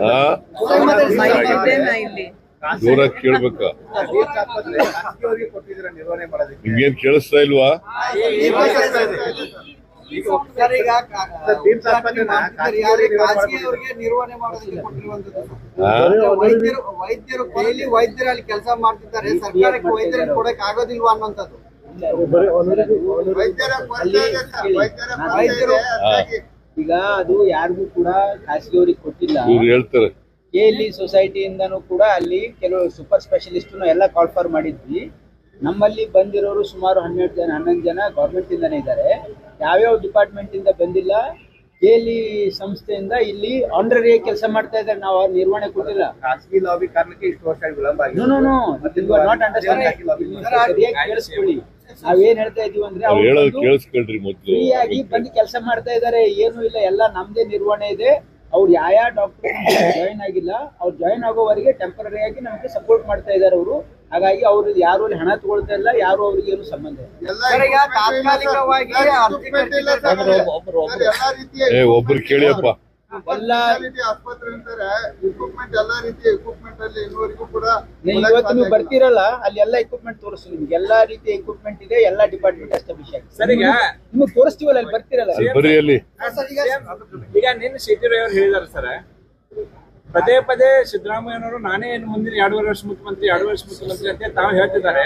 ಹಾ ಕೇಳ್ಬೇಕ ನಿಮ್ಗೇನ್ ಕೇಳಿಸ್ತಾ ಇಲ್ವಾ? ವೈದ್ಯರು ವೈದ್ಯರು ಡೈಲಿ ವೈದ್ಯರು ಅಲ್ಲಿ ಕೆಲಸ ಮಾಡ್ತಿದ್ದಾರೆ ಸರ್ಕಾರಕ್ಕೆ ವೈದ್ಯರ ಕೊಡಕ್ ಆಗೋದಿಲ್ವಾ ಅನ್ನೋಂಥದ್ದು ವೈದ್ಯರ ಕೊರತೆ ಇದೆ ಸರ್, ವೈದ್ಯರ ಈಗ ಅದು ಯಾರಿಗೂ ಕೂಡ ಖಾಸಗಿಯವರಿಗೆ ಕೊಟ್ಟಿಲ್ಲ ಇವ್ರು ಹೇಳ್ತಾರೆ. ಕೆಎಲ್ಇ ಸೊಸೈಟಿಯಿಂದನೂ ಕೂಡ ಅಲ್ಲಿ ಕೆಲವು ಸೂಪರ್ ಸ್ಪೆಷಲಿಸ್ಟ್ ಎಲ್ಲ ಕಾಲ್ ಫಾರ್ ಮಾಡಿದ್ವಿ. ನಮ್ಮಲ್ಲಿ ಬಂದಿರೋರು ಸುಮಾರು ಹನ್ನೆರಡು ಜನ ಹನ್ನೊಂದು ಜನ ಗವರ್ನಮೆಂಟ್ ಇಂದಾನೆ ಇದ್ದಾರೆ. ಯಾವ್ಯಾವ ಡಿಪಾರ್ಟ್ಮೆಂಟ್ ಇಂದ ಬಂದಿಲ್ಲ ಕೆಎಲ್ಇ ಸಂಸ್ಥೆಯಿಂದ ಇಲ್ಲಿ ಆನ್ರರಿ ಕೆಲಸ ಮಾಡ್ತಾ ಇದ್ದಾರೆ. ನಾವು ಅವ್ರ ನಿರ್ವಹಣೆ ಕೊಟ್ಟಿಲ್ಲ. ಖಾಸಗಿ ಲಾಬಿ ಕಾರಣಕ್ಕೆ ಇಷ್ಟು ವರ್ಷ ವಿಳಂಬ ಆಗಿದೆ no no no not understand ನಾವೇನ್ ಹೇಳ್ತಾ ಇದೀವಿ ಅಂದ್ರೆ ಫ್ರೀ ಆಗಿ ಬಂದು ಕೆಲಸ ಮಾಡ್ತಾ ಇದ್ದಾರೆ. ಏನು ಇಲ್ಲ. ಎಲ್ಲ ನಮ್ದೇ ನಿರ್ವಹಣೆ ಇದೆ. ಅವ್ರು ಯಾವ ಡಾಕ್ಟರ್ ಜಾಯಿನ್ ಆಗಿಲ್ಲ ಅವ್ರು ಜಾಯಿನ್ ಆಗೋವರೆಗೆ ಟೆಂಪರರಿ ಆಗಿ ನಮಗೆ ಸಪೋರ್ಟ್ ಮಾಡ್ತಾ ಇದ್ದಾರೆ ಅವರು. ಹಾಗಾಗಿ ಅವರು ಯಾರು ಅಲ್ಲಿ ಹಣ ತಗೊಳ್ತಾ ಇಲ್ಲ ಯಾರು ಅವ್ರಿಗೆ ಏನು ಸಂಬಂಧ ಒಬ್ರು ಕೇಳಿಯಪ್ಪ ಎಲ್ಲ specialty ಆಸ್ಪತ್ರೆ ಅಂತಾರೆ. equipment ಎಲ್ಲಾ ರೀತಿಯ equipment ಅಲ್ಲಿ ಇನ್ನುವರೆಗೂ ಕೂಡ ಇವತ್ತು ನೀವು ಬರ್ತೀರಲ್ಲ ಅಲ್ಲಿ ಎಲ್ಲ ಎಕ್ವಿಪ್ಮೆಂಟ್ ತೋರಿಸ್ತೀವಿ ನಿಮ್ಗೆ. ಎಲ್ಲಾ ರೀತಿಯ ಎಕ್ವಿಪ್ಮೆಂಟ್ ಇದೆ ಎಲ್ಲಾ ಡಿಪಾರ್ಟ್ಮೆಂಟ್ ಎಸ್ಟಾಬ್ಲಿಷ್ ಆಗಿದೆ. ಸರ್, ಈಗ- ನಿಮ್ಗೆ ತೋರಿಸ್ತೀವಲ್ಲ ಅಲ್ಲಿ ಬರ್ತಿರಲ್ಲ? ಈಗ ನಿನ್ನ ಸಿಟಿ ಹೇಳಿದಾರೆ ಸರ್. ಪದೇ ಪದೇ ಸಿದ್ದರಾಮಯ್ಯನವರು ನಾನೇ ಏನು ಮುಂದಿನ ಎರಡೂವರೆ ವರ್ಷ ಮುಖ್ಯಮಂತ್ರಿ ಎರಡು ವರ್ಷ ಮುಖ್ಯಮಂತ್ರಿ ಅಂತ ತಾವು ಹೇಳ್ತಿದ್ದಾರೆ.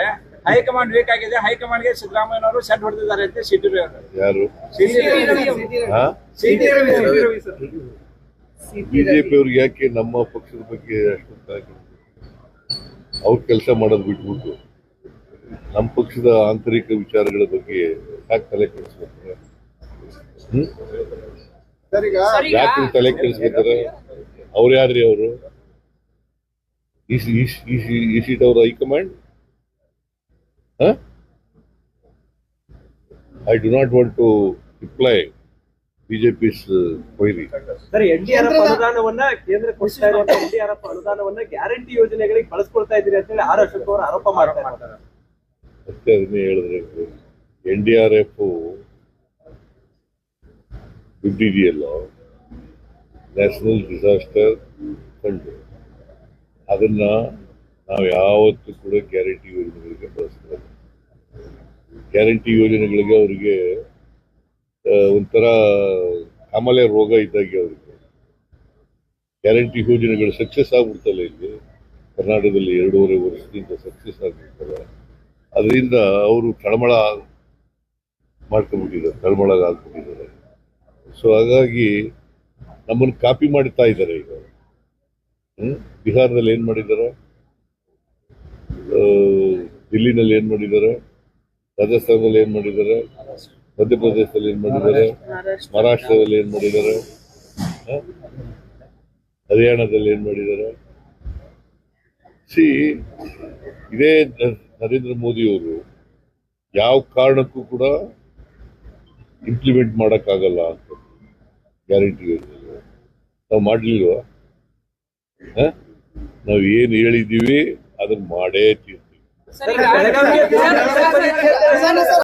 ಹೈಕಮಾಂಡ್ ವೀಕ್ ಆಗಿದೆ. ಹೈಕಮಾಂಡ್ಗೆ ಸಿದ್ದರಾಮಯ್ಯನವರು ಸೆಟ್ ಹೊಡೆದಿದ್ದಾರೆ ಅಂತ ಸಿಟಿ ಅವರು. ಯಾರು? ಬಿಜೆಪಿ ಅವ್ರಿಗೆ ಯಾಕೆ ನಮ್ಮ ಪಕ್ಷದ ಬಗ್ಗೆ ಅಷ್ಟೊಂದು? ಅವ್ರ ಕೆಲಸ ಮಾಡೋದು ಬಿಟ್ಬಿಟ್ಟು ನಮ್ಮ ಪಕ್ಷದ ಆಂತರಿಕ ವಿಚಾರಗಳ ಬಗ್ಗೆ ಯಾಕೆ ತಲೆ ಕೆಡಿಸ್ಕೊತಾರೆ? ಹ್ಮ್? ಸರ್ ಈಗ ಯಾಕೆ ತಲೆ ಕೆಡಿಸ್ಕೊತಾರೆ? ಅವ್ರು ಯಾರ್ರಿ ಅವರು? ಈ ಸೀಟ್ ಅವ್ರ high command? I do not want to reply BJP's ಕೊಯ್ರಿ sir NDRF ಅನುದಾನವನ್ನ ಕೇಂದ್ರ ಕೊಡ್ತಾ ಇರುವಂತ ಎನ್ಡಿಆರ್ಎಫ್ ಅನುದಾನವನ್ನ ಗ್ಯಾರಂಟಿ ಯೋಜನೆಗಳಿಗೆ ಬಳಸ್ಕೊಳ್ತಾ ಇದ್ದೀರಿ ಅಂತ ಹೇಳಿ ಆರ್ ಅಶೋಕ್ ಅವರು ಆರೋಪ ಮಾಡ್ತಾ ಇದ್ದಾರೆ. ಮತ್ತೆ ಅದನ್ನೇ ಹೇಳಿದ್ರೆ ಎನ್ ಡಿ ಆರ್ ಎಫ್ ದುಡ್ಡಿದೆಯಲ್ಲೋ ನ್ಯಾಷನಲ್ ಡಿಸಾಸ್ಟರ್ ಫಂಡ್. ಅದನ್ನ ನಾವು ಯಾವತ್ತೂ ಕೂಡ ಗ್ಯಾರಂಟಿ ಯೋಜನೆಗಳಿಗೆ ಬಳಸ್ತಾರೆ ಗ್ಯಾರಂಟಿ ಯೋಜನೆಗಳಿಗೆ ಅವರಿಗೆ ಒಂಥರ ಕಮಲೆ ರೋಗ ಇದ್ದಾಗೆ ಅವರಿಗೆ. ಗ್ಯಾರಂಟಿ ಯೋಜನೆಗಳು ಸಕ್ಸಸ್ ಆಗ್ಬಿಡ್ತಲ್ಲ ಇಲ್ಲಿ. ಕರ್ನಾಟಕದಲ್ಲಿ ಎರಡೂವರೆ ವರ್ಷದಿಂದ ಸಕ್ಸಸ್ ಆಗಿರ್ತಾರೆ ಅದರಿಂದ ಅವರು ತಳಮಳ ಮಾಡ್ಕೊಂಡ್ಬಿಟ್ಟಿದ್ದಾರೆ ತಳಮಳಗ ಆಗ್ಬಿಟ್ಟಿದ್ದಾರೆ ಸೊ ಹಾಗಾಗಿ ನಮ್ಮನ್ನು ಕಾಪಿ ಮಾಡ್ತಾ ಇದ್ದಾರೆ ಈಗ? ಬಿಹಾರದಲ್ಲಿ ಏನ್ ಮಾಡಿದ್ದಾರೆ? ದಿಲ್ಲಿನಲ್ಲಿ ಏನ್ ಮಾಡಿದ್ದಾರೆ? ರಾಜಸ್ಥಾನದಲ್ಲಿ ಏನ್ ಮಾಡಿದ್ದಾರೆ? ಮಧ್ಯಪ್ರದೇಶದಲ್ಲಿ ಏನ್ ಮಾಡಿದ್ದಾರೆ? ಮಹಾರಾಷ್ಟ್ರದಲ್ಲಿ ಏನ್ ಮಾಡಿದ್ದಾರೆ? ಹರಿಯಾಣದಲ್ಲಿ ಏನ್ ಮಾಡಿದ್ದಾರೆ? ಸಿ, ಇದೇ ನರೇಂದ್ರ ಮೋದಿ ಅವರು ಯಾವ ಕಾರಣಕ್ಕೂ ಕೂಡ ಇಂಪ್ಲಿಮೆಂಟ್ ಮಾಡೋಕ್ಕಾಗಲ್ಲ ಅಂತ ಗ್ಯಾರಂಟಿ ಯೋಜನೆ ನಾವು ಮಾಡಲಿಲ್ವ? ನಾವು ಏನು ಹೇಳಿದ್ದೀವಿ ಅದನ್ನ ಮಾಡೇ ತೀರ್ತೀವಿ